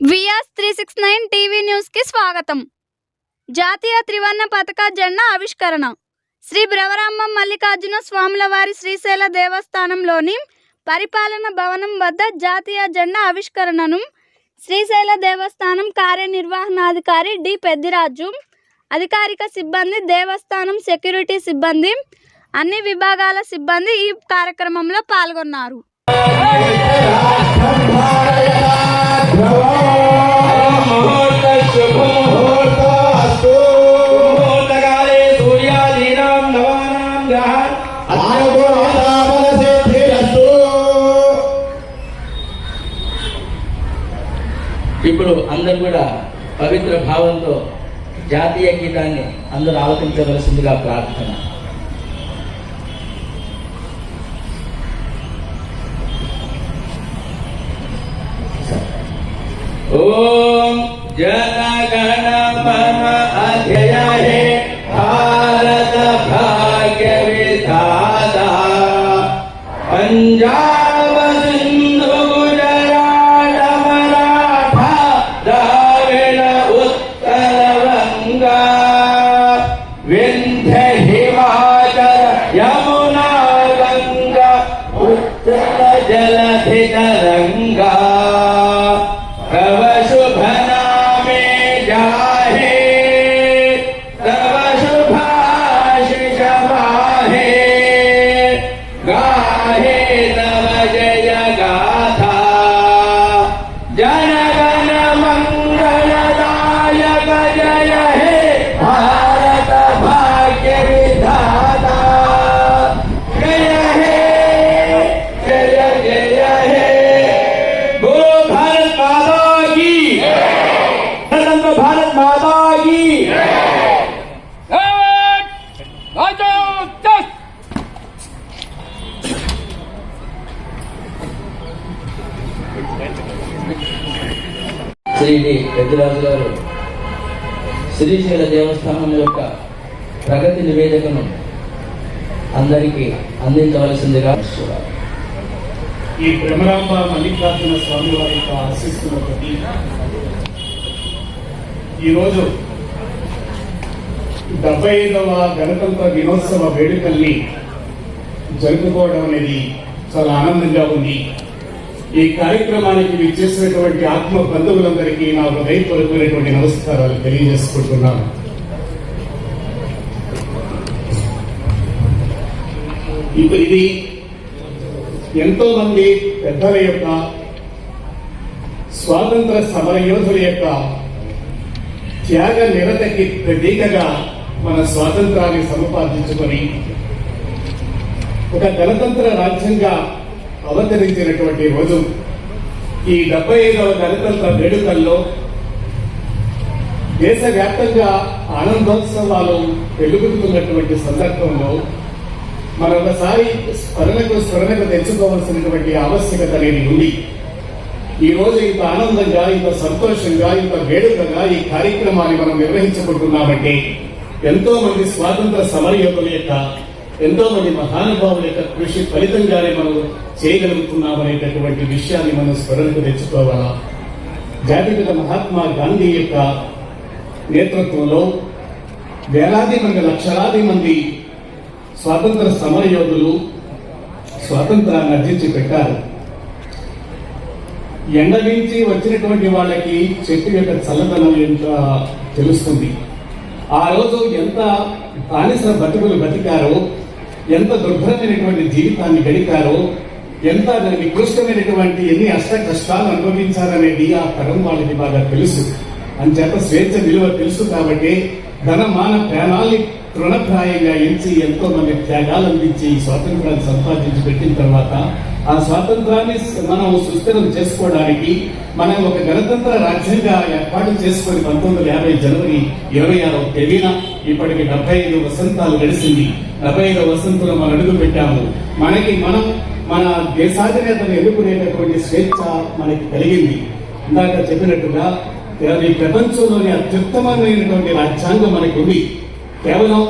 Three six nine TV న్యూస్కి స్వాగతం. జాతీయ త్రివర్ణ పతక జెండా ఆవిష్కరణ. శ్రీ బ్రవరాంబ మల్లికార్జున స్వాముల వారి శ్రీశైల దేవస్థానంలోని పరిపాలన భవనం వద్ద జాతీయ జెండా ఆవిష్కరణను శ్రీశైల దేవస్థానం కార్యనిర్వహణాధికారి డి పెద్దిరాజు అధికారిక సిబ్బంది దేవస్థానం సెక్యూరిటీ సిబ్బంది అన్ని విభాగాల సిబ్బంది ఈ కార్యక్రమంలో పాల్గొన్నారు. ఇప్పుడు అందరు కూడా పవిత్ర భావంతో జాతీయ గీతాన్ని అందరూ ఆలకించవలసిందిగా ప్రార్థన. ఓం జనగణ रंगा శ్రీ డి పెద్దరాజు గారు. శ్రీశైల దేవస్థానం యొక్క ప్రగతి నివేదికను అందరికీ అందించవలసిందిగా ఈ భ్రమరాంబ మల్లికార్జున స్వామి వారి యొక్క ఆశీస్సులతో ఈరోజు డెబ్బై ఐదవ గణతంత్ర దినోత్సవ వేడుకల్ని జరుపుకోవడం అనేది చాలా ఆనందంగా ఉంది. ఈ కార్యక్రమానికి విచ్చేసినటువంటి ఆత్మ బంధువులందరికీ నా హృదయపూర్వకమైనటువంటి నమస్కారాలు తెలియజేసుకుంటున్నాను. ఇప్పుడు ఇది ఎంతో మంది పెద్దల యొక్క స్వాతంత్ర సమర యోధుల యొక్క త్యాగ నిరతకి ప్రతీకగా మన స్వాతంత్రాన్ని సముపార్జించుకొని ఒక గణతంత్ర రాజ్యంగా అవతరించినటువంటి రోజు. ఈ డెబ్బై ఐదవ గణతంత్ర వేడుకల్లో దేశవ్యాప్తంగా ఆనందోత్సవాలు వెలుగుతున్నటువంటి సందర్భంలో మరొకసారి స్మరణకు స్మరణకు తెచ్చుకోవాల్సినటువంటి ఆవశ్యకత అనేది ఉంది ఈ రోజు ఇంత ఆనందంగా ఇంత సంతోషంగా ఇంత వేడుకగా ఈ కార్యక్రమాన్ని మనం నిర్వహించుకుంటున్నామంటే ఎంతో మంది స్వాతంత్ర సమరయోధుల యొక్క ఎంతో మంది మహానుభావుల యొక్క కృషి ఫలితంగానే మనం చేయగలుగుతున్నామనేటటువంటి విషయాన్ని మనం స్మరణకు తెచ్చుకోవాలా? జాతిపిత మహాత్మా గాంధీ యొక్క నేతృత్వంలో వేలాది మంది లక్షలాది మంది స్వాతంత్ర సమరయోధులు స్వాతంత్రాన్ని అర్జించి పెట్టారు. ఎండ నుంచి వచ్చినటువంటి వాళ్ళకి చెట్టు యొక్క చల్లదనం ఎంత తెలుస్తుంది? ఆ రోజు ఎంత బానిస బతుకులు బతికారో ఎంత దుర్భరమైనటువంటి జీవితాన్ని గడిపారో ఎంత నికృష్టమైనటువంటి ఎన్ని అష్ట కష్టాలు అనుభవించారనేది ఆ తరం వాళ్ళకి బాగా తెలుసు. అంచేత స్వేచ్ఛ విలువ తెలుసు కాబట్టి ధన మాన ప్రాణాల్ని తృణప్రాయంగా ఎంచి ఎంతో మంది త్యాగాలు అందించి ఈ స్వాతంత్రాన్ని సంపాదించి పెట్టిన తర్వాత ఆ స్వాతంత్రాన్ని మనం సుస్థిరం చేసుకోవడానికి మనం ఒక గణతంత్ర రాజ్యంగా ఏర్పాటు చేసుకొని పంతొమ్మిది వందల యాభై జనవరి ఇరవై ఆరవ తేదీన ఇప్పటికి డెబ్బై ఐదు వసంతాలు గడిచింది. డెబ్బై ఐదు వసంతులు మనం అడుగు పెట్టాము. మనకి మనం మన దేశాధినేతను ఎన్నుకునేటటువంటి స్వేచ్ఛ మనకి కలిగింది. ఇందాక చెప్పినట్టుగా ఈ ప్రపంచంలోని అత్యుత్తమమైనటువంటి రాజ్యాంగం మనకి ఉంది కేవలం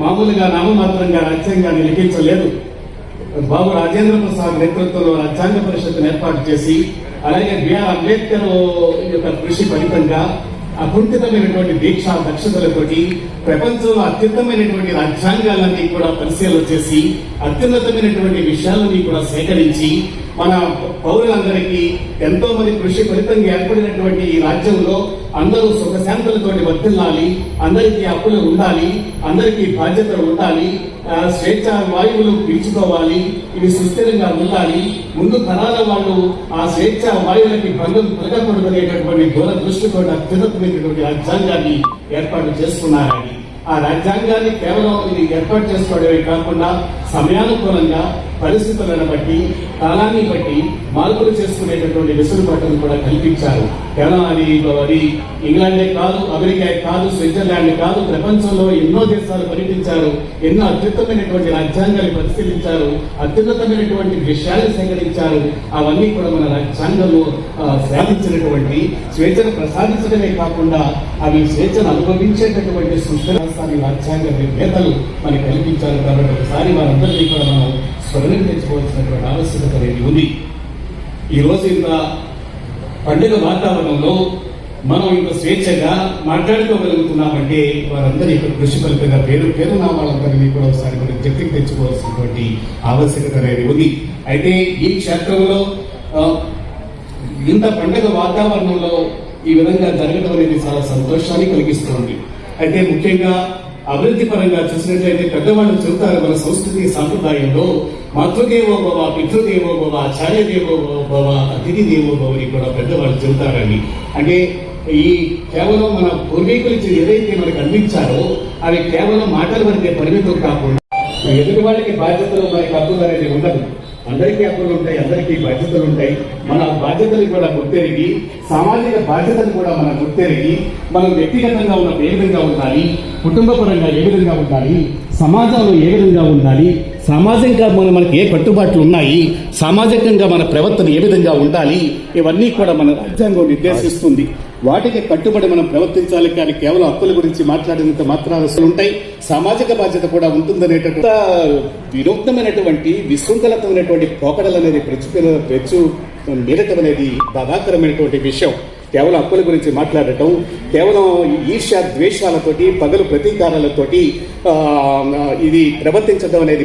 మామూలుగా నామమాత్రంగా రాజ్యాంగాన్ని లిఖించలేదు బాబు రాజేంద్ర ప్రసాద్ నేతృత్వంలో రాజ్యాంగ పరిషత్ను ఏర్పాటు చేసి అలాగే బిఆర్ అంబేద్కర్ యొక్క కృషి ఫలితంగా అకుంఠితమైనటువంటి దీక్ష దక్షతలతోటి ప్రపంచంలో అత్యుత్తమైనటువంటి రాజ్యాంగాలన్నీ కూడా పరిశీలన చేసి అత్యున్నతమైనటువంటి విషయాలన్నీ కూడా సేకరించి మన పౌరులందరికీ ఎంతో మంది కృషి ఫలితంగా ఏర్పడినటువంటి ఈ రాజ్యంలో అందరూ సుఖశాంతులతోటి వర్తిల్లాలి అందరికీ అప్పులు ఉండాలి అందరికీ బాధ్యతలు ఉండాలి ఆ, స్వేచ్ఛ వాయువులు పీల్చుకోవాలి ఇవి సుస్థిరంగా ఉండాలి. ముందు తరాల వాళ్ళు ఆ స్వేచ్ఛ వాయువులకి భంగం కలగకూడదనేటటువంటి దూర దృష్టితో అత్యున్నతమైనటువంటి రాజ్యాంగాన్ని ఏర్పాటు చేసుకున్నారని ఆ రాజ్యాంగాన్ని కేవలం ఇది ఏర్పాటు చేసుకోవడమే కాకుండా సమయానుకూలంగా పరిస్థితులను బట్టి కాలాన్ని బట్టి మార్పులు చేసుకునేటటువంటి వెసులుబాటును కూడా కల్పించారు. కేవలం అది అది ఇంగ్లాండే కాదు అమెరికా కాదు స్విట్జర్లాండ్ కాదు ప్రపంచంలో ఎన్నో దేశాలు పర్యటించారు ఎన్నో అత్యుత్తమైనటువంటి రాజ్యాంగాన్ని పరిశీలించారు అత్యున్నతమైనటువంటి విషయాలు సేకరించారు. అవన్నీ కూడా మన రాజ్యాంగంలో సాధించినటువంటి స్వేచ్ఛను ప్రసాదించడమే కాకుండా అవి స్వేచ్ఛను అనుభవించేటటువంటి సుస్థిరాస్తాన్ని రాజ్యాంగ నేతలు మనకి కల్పించారు కాబట్టి ఒకసారి వారందరినీ కూడా మనం స్మరణ తెచ్చుకోవాల్సినటువంటి ఆవశ్యకత అనేది ఉంది. ఈ రోజు ఇంత పండుగ వాతావరణంలో మనం ఇంత స్వేచ్ఛగా మాట్లాడుకోగలుగుతున్నామంటే వారందరి యొక్క కృషి ఫలితంగా పేరు పేరున వాళ్ళందరినీ కూడా ఒకసారి మనం జట్టుకు తెచ్చుకోవాల్సినటువంటి ఆవశ్యకత అనేది ఉంది. అయితే ఈ క్షేత్రంలో ఇంత పండుగ వాతావరణంలో ఈ విధంగా జరగడం అనేది చాలా సంతోషాన్ని కలిగిస్తుంది. అయితే ముఖ్యంగా అభివృద్ధి పరంగా చూసినట్లయితే పెద్దవాళ్ళు చెబుతారు మన సంస్కృతి సాంప్రదాయంలో మాతృదేవో భవ పితృదేవో భవ ఆచార్యదేవో భవ అతిథి దేవో భవని కూడా పెద్దవాళ్ళు చెబుతారని అంటే ఈ కేవలం మన పూర్వీకులు ఏదైతే మనకు అందించారో అవి కేవలం మాటల వరకే పరిమితం కాకుండా ఎదుటి వాళ్ళకి బాధ్యతలు మనకి హక్కులు అనేది ఉండదు. అందరికీ హక్కులు ఉంటాయి అందరికీ బాధ్యతలు ఉంటాయి. మన బాధ్యతలు కూడా గుర్తెరిగి సామాజిక బాధ్యతలు కూడా మనం గుర్తెరిగి మనం వ్యక్తిగతంగా ఉన్న ఏ విధంగా ఉండాలి కుటుంబపరంగా ఏ విధంగా ఉండాలి సమాజంలో ఏ విధంగా ఉండాలి సామాజికంగా మనం మనకి ఏ కట్టుబాట్లు ఉన్నాయి సామాజికంగా మన ప్రవర్తన ఏ విధంగా ఉండాలి ఇవన్నీ కూడా మన రాజ్యాంగం నిర్దేశిస్తుంది. వాటికి కట్టుబడి మనం ప్రవర్తించాలి కానీ కేవలం హక్కుల గురించి మాట్లాడినంత మాత్రాలు ఉంటాయి. సామాజిక బాధ్యత కూడా ఉంటుందనేటటువంటి వినూత్నమైనటువంటి విశృంఖలతమైనటువంటి పోకడలు అనేది ప్రచు ప్రచు మీరటం అనేది బాధాకరమైనటువంటి విషయం. కేవలం హక్కుల గురించి మాట్లాడటం కేవలం ఈర్ష్య ద్వేషాలతోటి పగలు ప్రతీకారాలతోటి ఇది ప్రవర్తించడం అనేది